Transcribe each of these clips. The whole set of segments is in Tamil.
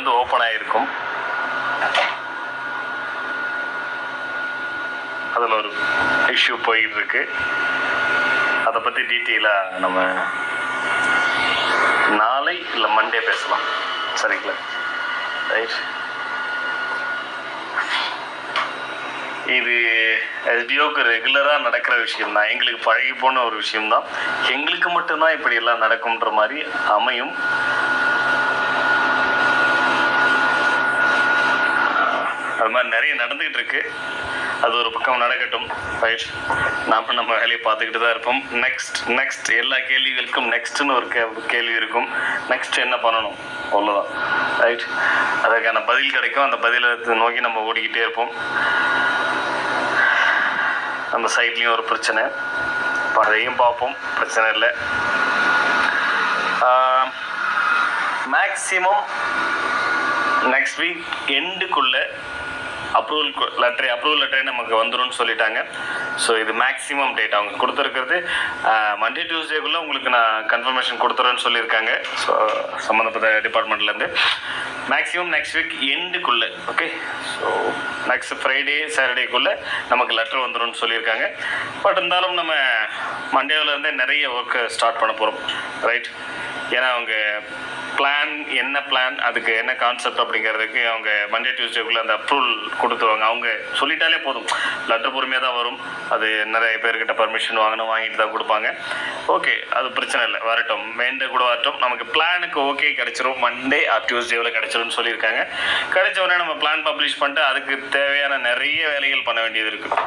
வந்து ஓப்பன் ஆகிருக்கும் அதில் ஒரு இஷ்யூ போயிட்டு இருக்கு அதை பற்றி டீட்டெயிலாக நம்ம நாளை இல்லை மண்டே பேசலாம். சரிங்களா? ரைட் இது எஸ்பிஓக்கு ரெகுலராக நடக்கிற விஷயம் தான் எங்களுக்கு பழகி போன ஒரு விஷயம் தான் எங்களுக்கு மட்டும்தான் இப்படி எல்லாம் நடக்கும்ன்ற மாதிரி அமையும். அது மாதிரி நிறைய நடந்துகிட்டு இருக்கு. அது ஒரு பக்கம் நடக்கட்டும். ரைட் நாம நம்ம வேலையை பார்த்துக்கிட்டு தான் இருப்போம். நெக்ஸ்ட் நெக்ஸ்ட் எல்லா கேள்விகளுக்கும் நெக்ஸ்ட்னு ஒரு கே கேள்வி இருக்கும். நெக்ஸ்ட் என்ன பண்ணணும்? அவ்வளோதான் ரைட் அதுக்கான பதில் கிடைக்கும். அந்த பதிலை நோக்கி நம்ம ஓடிக்கிட்டே இருப்போம். நம்ம சைட்லேயும் ஒரு பிரச்சனை. அதையும் பார்ப்போம். பிரச்சனை இல்லை. மேக்சிமம் நெக்ஸ்ட் வீக் எண்டுக்குள்ளே அப்ரூவல் லெட்டர் அப்ரூவல் லெட்டரே நமக்கு வந்துடும் சொல்லிட்டாங்க. ஸோ இது மேக்ஸிமம் டேட் அவங்க கொடுத்துருக்கிறது மண்டே டியூஸ்டேக்குள்ளே உங்களுக்கு நான் கன்ஃபர்மேஷன் கொடுத்துறேன்னு சொல்லியிருக்காங்க. ஸோ சம்மந்தப்பட்ட டிபார்ட்மெண்ட்லேருந்து மேக்ஸிமம் நெக்ஸ்ட் வீக் எண்டுக்குள்ளே ஓகே ஸோ நெக்ஸ்ட் ஃப்ரைடே சாட்டர்டேக்குள்ளே நமக்கு லெட்டர் வந்துடும் சொல்லியிருக்காங்க. பட் இருந்தாலும் நம்ம மண்டேவிலேருந்தே நிறைய ஒர்க்கை ஸ்டார்ட் பண்ண போகிறோம் ரைட் ஏன்னா அவங்க பிளான் என்ன பிளான் அதுக்கு என்ன கான்செப்ட் அப்படிங்கிறதுக்கு அவங்க மண்டே டியூஸ்டேக்குள்ளே அந்த அப்ரூவல் கொடுத்துருவாங்க. அவங்க சொல்லிட்டாலே போதும். லெட்டர் பொறுமையாக தான் வரும். அது நிறைய பேர்கிட்ட பர்மிஷன் வாங்கணும் வாங்கிட்டு தான் கொடுப்பாங்க. ஓகே அது பிரச்சனை இல்லை. வரட்டும். மெயின்டே கூட வரட்டும். நமக்கு பிளானுக்கு ஓகே கிடைச்சிரும். மண்டே ஆர் டியூஸ்டேவில் கிடச்சிரும்னு சொல்லியிருக்காங்க. கிடைச்ச உடனே நம்ம பிளான் பப்ளிஷ் பண்ணிட்டு அதுக்கு தேவையான நிறைய வேலைகள் பண்ண வேண்டியது இருக்குது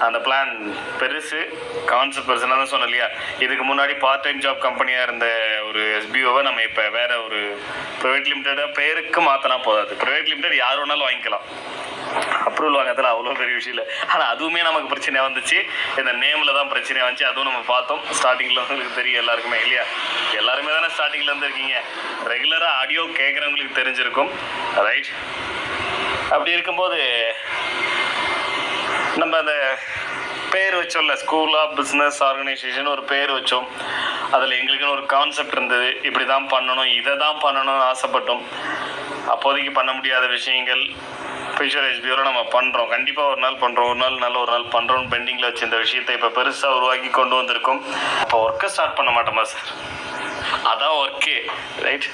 அந்த பிளான் பெருசு கான்செப்ட் பெருசுனா தான் சொன்னேன் இல்லையா? இதுக்கு முன்னாடி பார்ட் டைம் ஜாப் கம்பெனியாக இருந்த ஒரு எஸ்பிஓவை நம்ம இப்போ வேற ஒரு ப்ரைவேட் லிமிட்டடாக பேருக்கு மாற்றினா போதாது. ப்ரைவேட் லிமிடெட் யார் வேணாலும் வாங்கிக்கலாம். அப்ரூவல் வாங்குறதுல அவ்வளோ பெரிய விஷயம் இல்லை. ஆனால் அதுவுமே நமக்கு பிரச்சனையாக வந்துச்சு. இந்த நேமில் தான் பிரச்சனையாக வந்துச்சு. அதுவும் நம்ம பார்த்தோம். ஸ்டார்டிங்கில் உங்களுக்கு தெரியும் எல்லாருக்குமே இல்லையா? எல்லாருமே தானே ஸ்டார்டிங்கில் வந்துருக்கீங்க. இருக்கீங்க ரெகுலராக ஆடியோ கேட்குறவங்களுக்கு தெரிஞ்சிருக்கும். ரைட் அப்படி இருக்கும்போது நம்ம அந்த பேர் வச்சோம்ல ஸ்கூல் ஆஃப் பிஸ்னஸ் ஆர்கனைசேஷன் ஒரு பேர் வச்சோம். அதில் எங்களுக்குன்னு ஒரு கான்செப்ட் இருந்தது. இப்படி தான் பண்ணணும் இதை தான் பண்ணணும்னு ஆசைப்பட்டோம். அப்போதைக்கு பண்ண முடியாத விஷயங்கள் ஃபியூச்சர் பியூரோ நம்ம பண்ணுறோம் கண்டிப்பாக ஒரு நாள் பண்ணுறோம் ஒரு நாள் நல்ல ஒரு நாள் பண்ணுறோம் பெண்டிங்கில் வச்சு இந்த விஷயத்தை இப்போ பெருசாக உருவாக்கி கொண்டு வந்திருக்கோம். அப்போ ஒர்க்கை ஸ்டார்ட் பண்ண மாட்டோமா சார் அதான் ஒர்க்கே ரைட்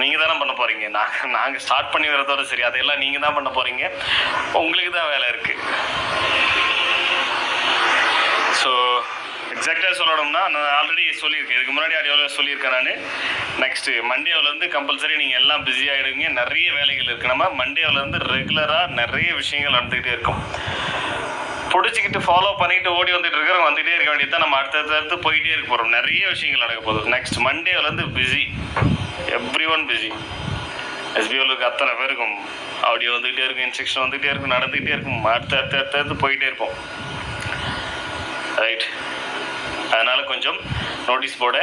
நீங்கள் தானே பண்ண போகிறீங்க நாங்கள் நாங்கள் ஸ்டார்ட் பண்ணி வரதோட சரி அதையெல்லாம் நீங்கள் தான் பண்ண போகிறீங்க உங்களுக்கு தான் வேலை இருக்குது ஸோ எக்ஸாக்டாக சொல்லணும்னா நான் ஆல்ரெடி சொல்லியிருக்கேன். இதுக்கு முன்னாடி ஆடியோவில் சொல்லியிருக்கேன் நான். நெக்ஸ்ட்டு மண்டேவிலேருந்து கம்பல்சரி நீங்கள் எல்லாம் பிஸி ஆகிடுவீங்க நிறைய வேலைகள் இருக்குது நம்ம மண்டேவிலேருந்து ரெகுலராக நிறைய விஷயங்கள் நடந்துக்கிட்டே இருக்கும். பிடிச்சிக்கிட்டு ஃபாலோ பண்ணிட்டு ஓடி வந்துட்டு இருக்கிறவங்க வந்துகிட்டே இருக்க வேண்டியது தான். நம்ம அடுத்தடுத்து அடுத்து போயிட்டே இருக்க போகிறோம் நிறைய விஷயங்கள் நடக்க போகுது. நெக்ஸ்ட் மண்டேவிலேருந்து பிஸி எவ்ரி ஒன் பிஸி எஸ்பிஓலுக்கு அத்தனை பேருக்கும் ஆடியோ வந்துகிட்டே இருக்கும். இன்ஸ்ட்ரக்ஷன் வந்துகிட்டே இருக்கும். நடந்துகிட்டே இருக்கும். அடுத்து அடுத்து அடுத்து அடுத்து போயிட்டே இருப்போம். ரைட் அதனால் கொஞ்சம் நோட்டீஸ் போர்டை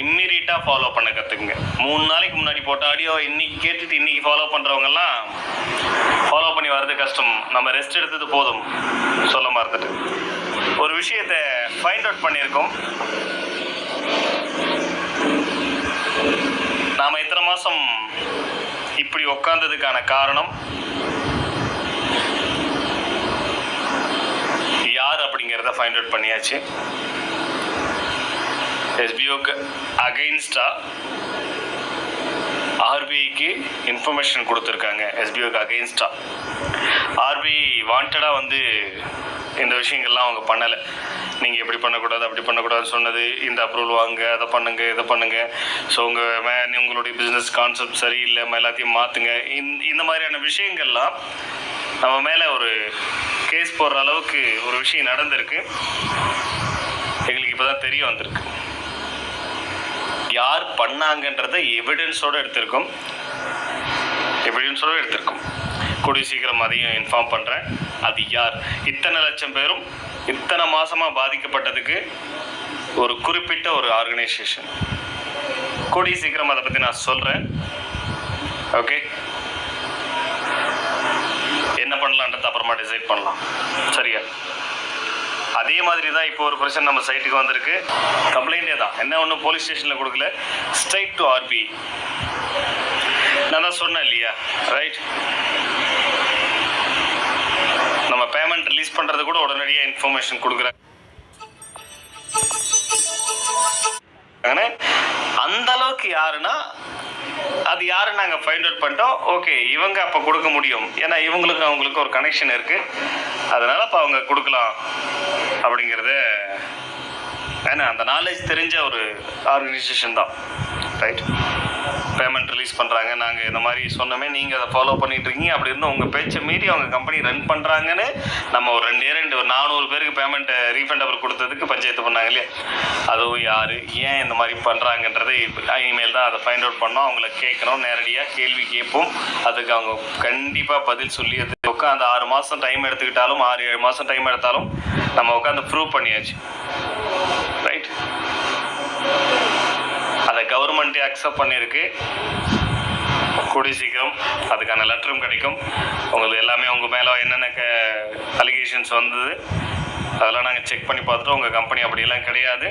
இம்மிடியட்டாக ஃபாலோ பண்ண கற்றுக்குங்க மூணு நாளைக்கு முன்னாடி போட்ட ஆடியோ இன்னைக்கு கேட்டுட்டு இன்னைக்கு ஃபாலோ பண்ணுறவங்கெல்லாம் ஃபாலோ பண்ணி வர்றது கஷ்டம். நம்ம ரெஸ்ட் எடுத்தது போதும். சொல்ல மறந்துட்டு. ஒரு விஷயத்தை ஃபைண்ட் அவுட் பண்ணியிருக்கோம். நாம் இத்தனை மாதம் இப்படி உக்காந்ததுக்கான காரணம்? யார் அப்படிங்கிறத ஃபைண்ட் அவுட் பண்ணியாச்சு. எஸ்பிஓக்கு அகெயின்ஸ்டாக ஆர்பிஐக்கு இன்ஃபர்மேஷன் கொடுத்துருக்காங்க. எஸ்பிஓக்கு அகெயின்ஸ்டாக ஆர்பிஐ வாண்டடாக வந்து இந்த விஷயங்கள்லாம் அவங்க பண்ணலை. நீங்கள் எப்படி பண்ணக்கூடாது அப்படி பண்ணக்கூடாதுன்னு சொன்னது இந்த அப்ரூவல் வாங்க அதை பண்ணுங்க இதை பண்ணுங்க. ஸோ உங்கள் மே உங்களுடைய பிஸ்னஸ் கான்செப்ட் சரியில்லை எல்லாத்தையும் மாற்றுங்க இந் இந்த மாதிரியான விஷயங்கள்லாம் நம்ம மேலே ஒரு கேஸ் போடுற அளவுக்கு ஒரு விஷயம் நடந்திருக்கு. எங்களுக்கு இப்போ தான் தெரிய வந்திருக்கு. யார் பண்ணாங்கன்றதை எவிடன்ஸோடு எடுத்திருக்கோம். எவிடன்ஸோடு எடுத்திருக்கோம். கூடிய சீக்கிரம் அதையும் இன்ஃபார்ம் பண்ணுறேன் அது யார்? இத்தனை லட்சம் பேரும் இத்தனை மாதமாக பாதிக்கப்பட்டதுக்கு ஒரு குறிப்பிட்ட ஒரு ஆர்கனைசேஷன் கூடிய சீக்கிரம் அதை பற்றி நான் சொல்கிறேன் ஓகே என்ன பண்ணலான்றது அப்புறமா டிசைட் பண்ணலாம். சரியா? அதே மாதிரி தான் இப்போ ஒரு பிரச்சனை நம்ம சைட்டுக்கு வந்திருக்கு. கம்ப்ளைண்டே தான். என்ன ஒன்றும் போலீஸ் ஸ்டேஷனில் கொடுக்கல. ஸ்ட்ரைட் டு ஆர்பி நான் தான் சொன்னேன் இல்லையா? ரைட் நம்ம பேமெண்ட் ரிலீஸ் பண்ணுறது கூட உடனடியாக இன்ஃபர்மேஷன் கொடுக்குறாங்க. அந்த அளவுக்கு யாருன்னா அது யாரு நாங்கள் ஃபைண்ட் அவுட் பண்ணிட்டோம். ஓகே இவங்க அப்போ கொடுக்க முடியும். ஏன்னா இவங்களுக்கு அவங்களுக்கு ஒரு கனெக்ஷன் இருக்குது அதனால் அப்போ அவங்க கொடுக்கலாம். அப்படிங்கிறத ஏன்னா அந்த நாலேஜ் தெரிஞ்ச ஒரு ஆர்கனைசேஷன் தான். ரைட் பேமெண்ட் ரிலீஸ் பண்ணுறாங்க நாங்கள் இந்த மாதிரி சொன்னோமே நீங்கள் அதை ஃபாலோ பண்ணிட்டு இருக்கீங்க. அப்படி இருந்து உங்கள் பேச்சை மீறி அவங்க கம்பெனி ரன் பண்ணுறாங்கன்னு நம்ம ஒரு ரெண்டு ரெண்டு ஒரு நானூறு பேருக்கு பேமெண்ட் ரீஃபண்டபிள் கொடுத்ததுக்கு பஞ்சாயத்து பண்ணாங்க இல்லையா? அதுவும் யார் ஏன் இந்த மாதிரி பண்ணுறாங்கன்றதை இனிமேல் தான் அதை ஃபைண்ட் அவுட் பண்ணோம். அவங்கள கேட்கணும் நேரடியாக கேள்வி கேட்போம். அதுக்கு அவங்க கண்டிப்பாக பதில் சொல்லி உட்காந்து ஆறு மாதம் டைம் எடுத்துக்கிட்டாலும் ஆறு ஏழு மாதம் டைம் எடுத்தாலும் நம்ம உட்காந்து ப்ரூவ் பண்ணியாச்சு. ரைட் அதை கவர்மெண்ட்டே அக்செப்ட் பண்ணியிருக்கு. கூடிய சீக்கிரம் அதுக்கான லெட்டரும் கிடைக்கும். உங்களுக்கு எல்லாமே உங்கள் மேலே என்னென்ன க அலிகேஷன்ஸ் வந்தது அதெல்லாம் நாங்கள் செக் பண்ணி பார்த்துட்டு உங்கள் கம்பெனி அப்படியெல்லாம் கிடையாது.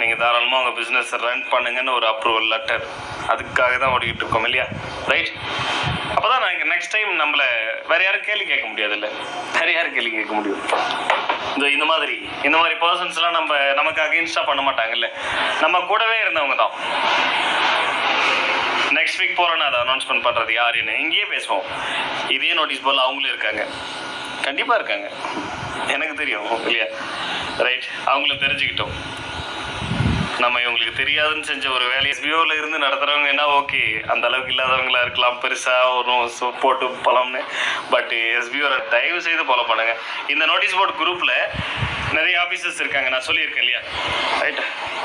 நீங்கள் தாராளமாக உங்கள் பிஸ்னஸ் ரன் பண்ணுங்கன்னு ஒரு அப்ரூவல் லெட்டர் அதுக்காக தான் ஓடிக்கிட்டு இருக்கோம் இல்லையா? ரைட் அப்போ தான் நெக்ஸ்ட் டைம் நம்மளை வேற யாரும் கேள்வி கேட்க முடியாதுல்ல. வேற யாரும் கேள்வி கேட்க முடியும். இந்த இந்த மாதிரி இந்த மாதிரி பர்சன்ஸ்லாம் நம்ம நமக்கு அகெயின்ஸ்டாக பண்ண மாட்டாங்கல்ல. நம்ம கூடவே இருந்தவங்க தான். நெக்ஸ்ட் வீக் போகிறோன்னு அதை அனௌன்ஸ்மெண்ட் பண்ணுறது யாருன்னு இங்கேயே பேசுவோம். இதே நோட்டீஸ் போல் அவங்களும் இருக்காங்க. கண்டிப்பாக இருக்காங்க. எனக்கு தெரியும் இல்லையா? ரைட் அவங்கள தெரிஞ்சுக்கிட்டோம். நம்ம இவங்களுக்கு தெரியாதுன்னு செஞ்ச ஒரு வேலையை எஸ்பிஓவில் இருந்து நடத்துறவங்க என்ன ஓகே அந்த அளவுக்கு இல்லாதவங்களா இருக்கலாம் பெருசாக ஒரு போட்டு பழம்னு. பட் எஸ்பிஓ தயவு செய்து ஃபாலோ பண்ணுங்க. இந்த நோட்டீஸ் போர்டு குரூப்பில் நிறைய ஆஃபீஸர்ஸ் இருக்காங்க. நான் சொல்லியிருக்கேன் இல்லையா? ரைட்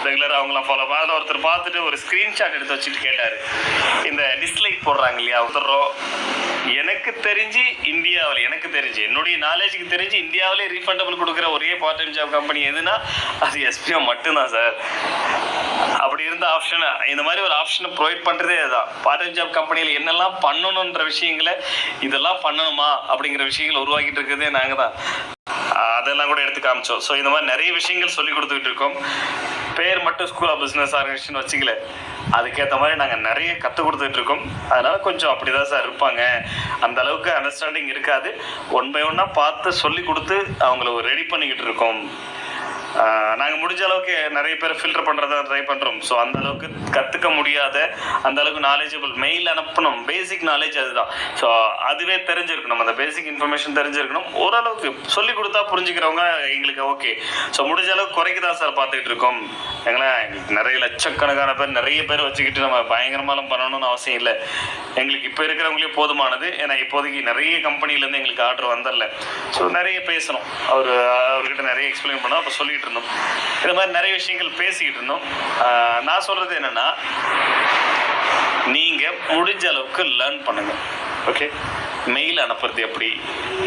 ரெகுலராக அவங்களாம் ஃபாலோ அதில் ஒருத்தர் பார்த்துட்டு ஒரு ஸ்க்ரீன்ஷாட் எடுத்து வச்சுட்டு கேட்டார். இந்த டிஸ்லைக் போடுறாங்க இல்லையா? ஒருத்தர் எனக்கு தெரிஞ்சு இந்தியாவில் எனக்கு தெரிஞ்சு என்னுடைய நாலேஜுக்கு தெரிஞ்சு இந்தியாவிலே ரீஃபண்டபிள் கொடுக்குற ஒரே பார்ட் டைம் ஜாப் கம்பெனி எதுனா அது எஸ்பிஎம் மட்டும்தான் சார். அப்படி இருந்த ஆப்ஷனை இந்த மாதிரி ஒரு ஆப்ஷனை ப்ரொவைட் பண்ணுறதே அதுதான். பார்ட் டைம் ஜாப் கம்பெனியில் என்னெல்லாம் பண்ணணுன்ற விஷயங்களை இதெல்லாம் பண்ணணுமா அப்படிங்கிற விஷயங்களை உருவாக்கிட்டு இருக்கிறதே நாங்கள் தான் அதெல்லாம் கூட எடுத்து காமிச்சோம். ஸோ இந்த மாதிரி நிறைய விஷயங்கள் சொல்லி கொடுத்துக்கிட்டு இருக்கோம். பேர் மட்டும் ஸ்கூல் ஆஃப் பிஸ்னஸ் ஆர்கனைசேஷன் வச்சுக்கல. அதுக்கேற்ற மாதிரி நாங்கள் நிறைய கற்றுக் கொடுத்துட்டு இருக்கோம். அதனால கொஞ்சம் அப்படி தான் சார் இருப்பாங்க. அந்த அளவுக்கு அண்டர்ஸ்டாண்டிங் இருக்காது. ஒன் பை ஒன்னாக பார்த்து சொல்லி கொடுத்து அவங்கள ஒரு ரெடி பண்ணிக்கிட்டு இருக்கோம். நாங்கள் முடிஞ்ச அளவுக்கு நிறைய பேர் ஃபில்டர் பண்ணுறத ட்ரை பண்ணுறோம் ஸோ அந்த அளவுக்கு கற்றுக்க முடியாத அந்த அளவுக்கு நாலேஜபிள் மெயில் அனுப்பணும். பேசிக் நாலேஜ் அதுதான். ஸோ அதுவே தெரிஞ்சிருக்கணும். அந்த பேசிக் இன்ஃபர்மேஷன் தெரிஞ்சிருக்கணும். ஓரளவுக்கு சொல்லி கொடுத்தா புரிஞ்சுக்கிறவங்க எங்களுக்கு ஓகே ஸோ முடிஞ்ச அளவுக்கு குறைக்க தான் சார் பார்த்துக்கிட்டு இருக்கோம். எங்களா எங்களுக்கு நிறைய லட்சக்கணக்கான பேர் நிறைய பேர் வச்சுக்கிட்டு நம்ம பயங்கரமாலாம் பண்ணணும்னு அவசியம் இல்லை. எங்களுக்கு இப்போ இருக்கிறவங்களே போதுமானது. ஏன்னா இப்போதைக்கு நிறைய கம்பெனிலேருந்து எங்களுக்கு ஆர்டர் வந்துடல ஸோ நிறைய பேசணும். அவர் அவர்கிட்ட நிறைய எக்ஸ்பிளைன் பண்ணோம் அப்போ சொல்லிட்டு இருந்தோம் இந்த மாதிரி நிறைய விஷயங்கள் பேசிக்கிட்டு இருந்தோம் நான் சொல்கிறது என்னென்னா நீங்கள் முடிஞ்ச அளவுக்கு லேர்ன் பண்ணுங்க. ஓகே மெயில் அனுப்புறது எப்படி?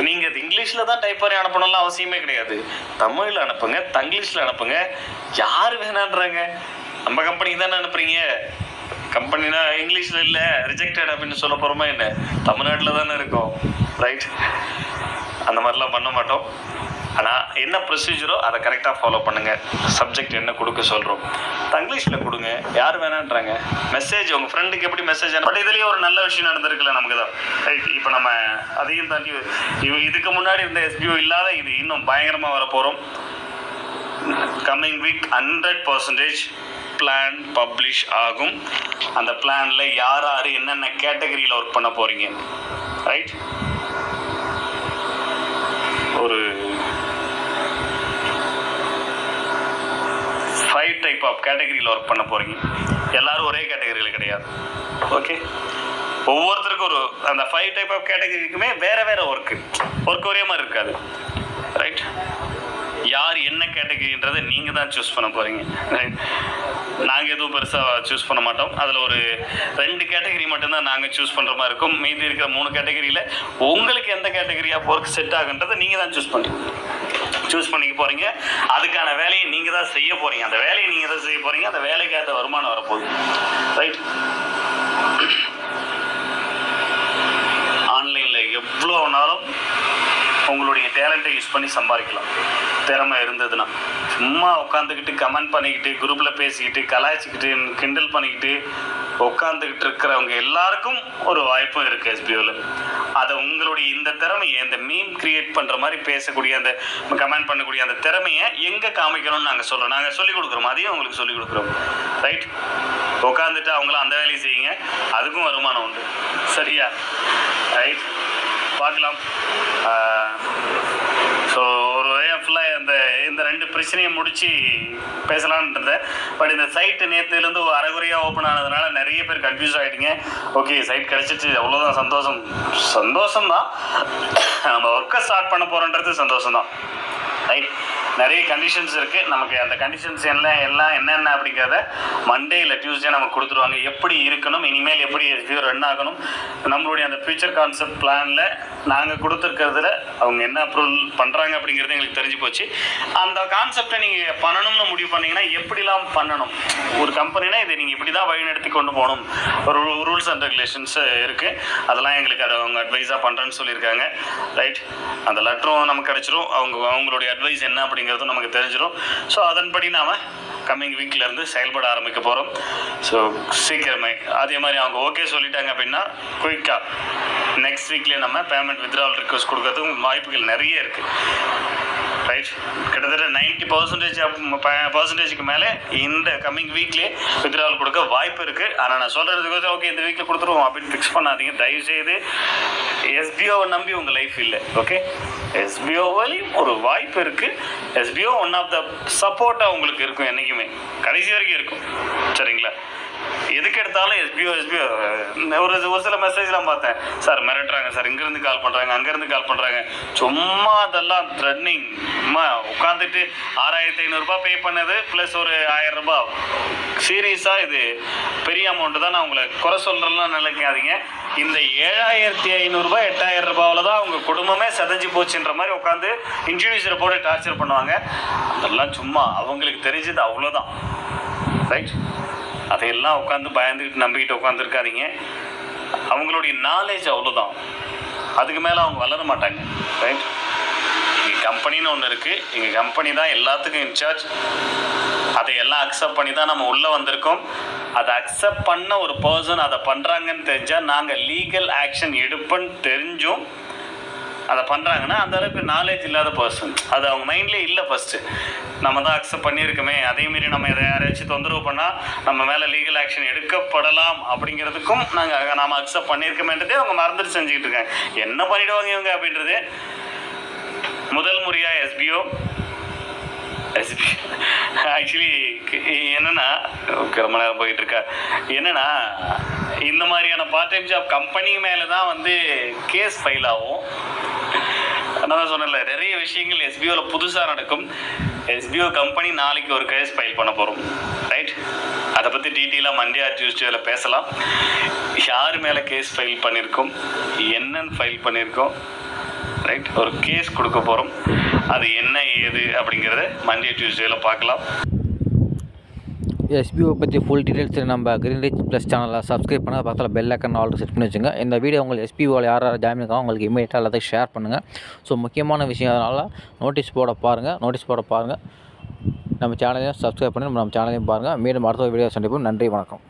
நீங்கள் அது இங்கிலீஷில் தான் டைப் பண்ணி அனுப்பணும்லாம் அவசியமே கிடையாது. தமிழில் அனுப்புங்க தங்கிலீஷில் அனுப்புங்க. யார் வேணான்றாங்க? நம்ம கம்பெனிக்கு தானே அனுப்புறீங்க? கம்பெனினா இங்கிலீஷில் இல்லை ரிஜெக்டட் அப்படின்னு சொல்ல போகிறோமா என்ன? தமிழ்நாட்டில் தானே இருக்கோம். ரைட் அந்த மாதிரிலாம் பண்ண மாட்டோம். ஆனால் என்ன ப்ரொசீஜரோ அதை கரெக்டாக ஃபாலோ பண்ணுங்கள் சப்ஜெக்ட் என்ன கொடுக்க சொல்கிறோம் தங்கிலீஷில் கொடுங்க. யார் வேணான்றாங்க. மெசேஜ் உங்கள் ஃப்ரெண்டுக்கு எப்படி மெசேஜ் பட் இதுலேயே ஒரு நல்ல விஷயம் நடந்திருக்குல்ல நமக்கு தான் ரைட் இப்போ நம்ம அதையும் தாண்டி இவ- இதுக்கு முன்னாடி இருந்த எஸ்பிஓ இல்லாத இது இன்னும் பயங்கரமாக வர போகிறோம் coming week hundred percentage plan publish ஆகும். அந்த பிளானில் யார் யார் என்னென்ன கேட்டகரியில் ஒர்க் பண்ண போகிறீங்க ரைட் ஒரு ஃபைவ் டைப் ஆஃப் கேட்டகரியில் ஒர்க் பண்ண போகிறீங்க எல்லாரும் ஒரே கேட்டகரியில் கிடையாது. ஓகே ஒவ்வொருத்தருக்கும் ஒரு அந்த ஃபைவ் டைப் ஆஃப் கேட்டகரிக்குமே வேறு வேறு ஒர்க்கு ஒர்க் ஒரே மாதிரி இருக்காது. ரைட் யார் என்ன கேட்டகரின்றதை நீங்கள் தான் சூஸ் பண்ண போகிறீங்க ரைட் நாங்கள் எதுவும் பெருசாக சூஸ் பண்ண மாட்டோம். அதில் ஒரு ரெண்டு கேட்டகரி மட்டும்தான் நாங்கள் சூஸ் பண்ணுற மாதிரி இருக்கும். மீதி இருக்கிற மூணு கேட்டகரியில் உங்களுக்கு எந்த கேட்டகரியாக ஆஃப் ஒர்க் செட் ஆகுன்றதை நீங்கள் தான் சூஸ் பண்ணுறீங்க சூஸ் பண்ணிக்க போகிறீங்க அதுக்கான வேலையை நீங்கள் தான் செய்ய போகிறீங்க அந்த வேலையை நீங்கள் தான் செய்ய போகிறீங்க அந்த வேலைக்கு ஏற்ற வருமானம் வரப்போகுது. ரைட் ஆன்லைனில் எவ்வளோ வேணாலும் உங்களுடைய டேலண்ட்டை யூஸ் பண்ணி சம்பாதிக்கலாம். திறமை இருந்ததுன்னா சும்மா உட்காந்துக்கிட்டு கமெண்ட் பண்ணிக்கிட்டு குரூப்பில் பேசிக்கிட்டு கலாய்ச்சிக்கிட்டு கிண்டல் பண்ணிக்கிட்டு உட்காந்துக்கிட்டு இருக்கிறவங்க எல்லாருக்கும் ஒரு வாய்ப்பும் இருக்குது எஸ்பிஓவில் அதை உங்களுடைய இந்த திறமையை இந்த மீம் கிரியேட் பண்ணுற மாதிரி பேசக்கூடிய அந்த கமெண்ட் பண்ணக்கூடிய அந்த திறமையை எங்கே காமிக்கணும்னு நாங்கள் சொல்கிறோம் நாங்கள் சொல்லிக் கொடுக்குறோம். அதையும் உங்களுக்கு சொல்லிக் கொடுக்குறோம். ரைட் உட்காந்துட்டு அவங்களும் அந்த வேலையை செய்யுங்க. அதுக்கும் வருமானம் உண்டு. சரியா? ரைட் பார்க்கலாம் ஸோ ஒரு வழியாக ஃபுல்லாக இந்த இந்த ரெண்டு பிரச்சனையை முடித்து பேசலான்னு இருந்தேன் பட் இந்த சைட் நேற்றுலேருந்து அரைகுறையாக ஓப்பன் ஆனதுனால நிறைய பேர் கன்ஃபியூஸ் ஆகிட்டீங்க ஓகே சைட் கிடச்சிச்சு. அவ்வளோதான் சந்தோஷம். சந்தோஷம் தான் நம்ம ஒர்க்கை ஸ்டார்ட் பண்ண போகிறோன்றது சந்தோஷம் தான் ரைட் நிறைய கண்டிஷன்ஸ் இருக்குது நமக்கு அந்த கண்டிஷன்ஸ் எல்லாம் எல்லாம் என்னென்ன அப்படிங்கிறத மண்டே இல்லை டியூஸ்டே நமக்கு கொடுத்துருவாங்க. எப்படி இருக்கணும் இனிமேல் எப்படி ஃபியூர் ரன் ஆகணும் நம்மளுடைய அந்த ஃபியூச்சர் கான்செப்ட் பிளானில் நாங்கள் கொடுத்துருக்கிறதுல அவங்க என்ன அப்ரூவல் பண்ணுறாங்க அப்படிங்கிறது எங்களுக்கு தெரிஞ்சு போச்சு. அந்த கான்செப்டை நீங்கள் பண்ணணும்னு முடிவு பண்ணிங்கன்னா எப்படிலாம் பண்ணணும்? ஒரு கம்பெனினா இது இப்படி தான் வழிநடத்தி கொண்டு போகணும். ஒரு ரூல்ஸ் அண்ட் ரெகுலேஷன்ஸ் இருக்குது அதெல்லாம் எங்களுக்கு அதை அவங்க அட்வைஸாக பண்ணுறேன்னு சொல்லியிருக்காங்க. ரைட் அந்த லெட்டரும் நமக்கு கிடச்சிரும். அவங்க அவங்களுடைய அட்வைஸ் என்ன அப்படிங்கிறதும் நமக்கு தெரிஞ்சிடும் ஸோ அதன்படி நாம் கம்மிங் வீக்லேருந்து செயல்பட ஆரம்பிக்க போகிறோம் ஸோ சீக்கிரமே. அதே மாதிரி அவங்க ஓகே சொல்லிட்டாங்க அப்படின்னா குயிக்காக நெக்ஸ்ட் வீக்லேயே நம்ம பேமெண்ட் வித்ராவல் ரிக்வஸ்ட் கொடுக்கறதுக்கும் வாய்ப்புகள் நிறைய இருக்குது ரைட் கிட்டத்தட்ட நைன்ட்டி பர்சன்டேஜ் பர்சன்டேஜுக்கு மேலே இந்த கம்மிங் வீக்லேயே வித்ரால் கொடுக்க வாய்ப்பு இருக்குது ஆனால் நான் சொல்கிறதுக்கு வந்து ஓகே இந்த வீக்கில் கொடுத்துருவோம் அப்படின்னு ஃபிக்ஸ் பண்ணாதீங்க. தயவுசெய்து எஸ்பிஓவை நம்பி உங்கள் லைஃப் இல்லை. ஓகே எஸ்பிஓவிலையும் ஒரு வாய்ப்பு இருக்குது எஸ்பிஓ ஒன் ஆஃப் த சப்போர்ட்டாக உங்களுக்கு இருக்கும் என்றைக்குமே கடைசி வரைக்கும் இருக்கும். சரிங்களா? எதுக்கு எடுத்தாலும் எஸ்பிஓ எஸ்பிஓ ஒரு ஒரு சில மெசேஜ்லாம் பார்த்தேன். சார் மிரட்டுறாங்க சார். இங்கேருந்து கால் பண்ணுறாங்க அங்கேருந்து கால் பண்ணுறாங்க சும்மா அதெல்லாம் த்ரெட்னிங் சும்மா உட்காந்துட்டு ஆறாயிரத்தி ஐநூறுரூபா பே பண்ணது ப்ளஸ் ஒரு ஆயிரம் ரூபாய். சீரியஸாக இது. பெரிய அமௌண்ட்டு தான் நான் உங்களை குறை சொல்கிறேன்லாம் நினைக்காதீங்க. இந்த ஏழாயிரத்தி ஐநூறுரூபா எட்டாயிரம் ரூபாவில் தான் அவங்க குடும்பமே செதஞ்சு போச்சுன்ற மாதிரி உட்காந்து இன்ஜுரிஸரை போட்டு டார்ச்சர் பண்ணுவாங்க. அதெல்லாம் சும்மா. அவங்களுக்கு தெரிஞ்சது அவ்வளோதான் ரைட் அதையெல்லாம் உட்காந்து பயந்துக்கிட்டு நம்பிக்கிட்டு உட்காந்துருக்காதீங்க அவங்களுடைய நாலேஜ் அவ்வளோதான் அதுக்கு மேலே அவங்க வளர மாட்டாங்க. ரைட் எங்கள் கம்பெனின்னு ஒன்று இருக்குது எங்கள் கம்பெனி தான் எல்லாத்துக்கும் இன்சார்ஜ் அதையெல்லாம் அக்செப்ட் பண்ணி தான் நம்ம உள்ளே வந்திருக்கோம். அதை அக்செப்ட் பண்ண ஒரு பர்சன் அதை பண்ணுறாங்கன்னு தெரிஞ்சால் நாங்கள் லீகல் ஆக்ஷன் எடுப்போன்னு தெரிஞ்சும் அதை பண்ணுறாங்கன்னா அந்த அளவுக்கு நாலேஜ் இல்லாத பர்சன் அது அவங்க மைண்ட்லேயே இல்லை ஃபஸ்ட்டு நம்ம தான் அக்செப்ட் பண்ணியிருக்கோமே. அதே மாரி நம்ம எதை யாரையாச்சும் தொந்தரவு பண்ணால் நம்ம மேலே லீகல் ஆக்ஷன் எடுக்கப்படலாம் அப்படிங்கிறதுக்கும் நாங்கள் நாம் அக்செப்ட் பண்ணியிருக்கோமேன்றதே அவங்க மறந்துட்டு செஞ்சுக்கிட்டு இருக்காங்க. என்ன பண்ணிடுவாங்க இவங்க அப்படின்றது? முதல் முறையாக எஸ்பிஓ எஸ்பி ஆக்சுவலி என்னன்னா ரொம்ப நேரம் போயிட்டு இருக்கா. என்னன்னா இந்த மாதிரியான பார்ட் டைம் ஜாப் கம்பெனி மேலே தான் வந்து கேஸ் ஃபைல் ஆகும். நான் தான் நிறைய விஷயங்கள் எஸ்பிஓவில் புதுசாக நடக்கும். எஸ்பிஓ கம்பெனி நாளைக்கு ஒரு கேஸ் ஃபைல் பண்ண போகிறோம் ரைட் அதை பற்றி டீட்டெயிலாக மண்டே ஆர் டியூஸ்டேவில் பேசலாம். யார் மேலே கேஸ் ஃபைல் பண்ணியிருக்கோம் என்னன்னு ஃபைல் பண்ணியிருக்கோம் ரைட் ஒரு கேஸ் கொடுக்க போகிறோம் அது என்ன ஏது அப்படிங்கிறத மண்டே டியூஸ்டேயில் பார்க்கலாம். எஸ்பிஓ பற்றி ஃபுல் டீட்டெயில்ஸ் நம்ம க்ரீன் ரிச் ப்ளஸ் சேனலில் சப்ஸ்கிரைப் பண்ணால் பக்கத்தில் பெல் ஐக்கன் ஆல்ரெடி செட் பண்ணி வச்சுங்க. இந்த வீடியோ உங்களுக்கு எஸ்பிஓவில் யார் யார் ஜாயின் இருக்காங்க உங்களுக்கு இமீடியட்டாக எல்லாத்தையும் ஷேர் பண்ணுங்கள் ஸோ முக்கியமான விஷயம் அதனால் நோட்டீஸ் போட பாருங்கள் நோட்டீஸ் போட பாருங்கள் நம்ம சேனலையும் சப்ஸ்கிரைப் பண்ணி நம்ம சேனலையும் பாருங்கள் மீண்டும் அடுத்த வீடியோ சந்திப்போம். நன்றி வணக்கம்.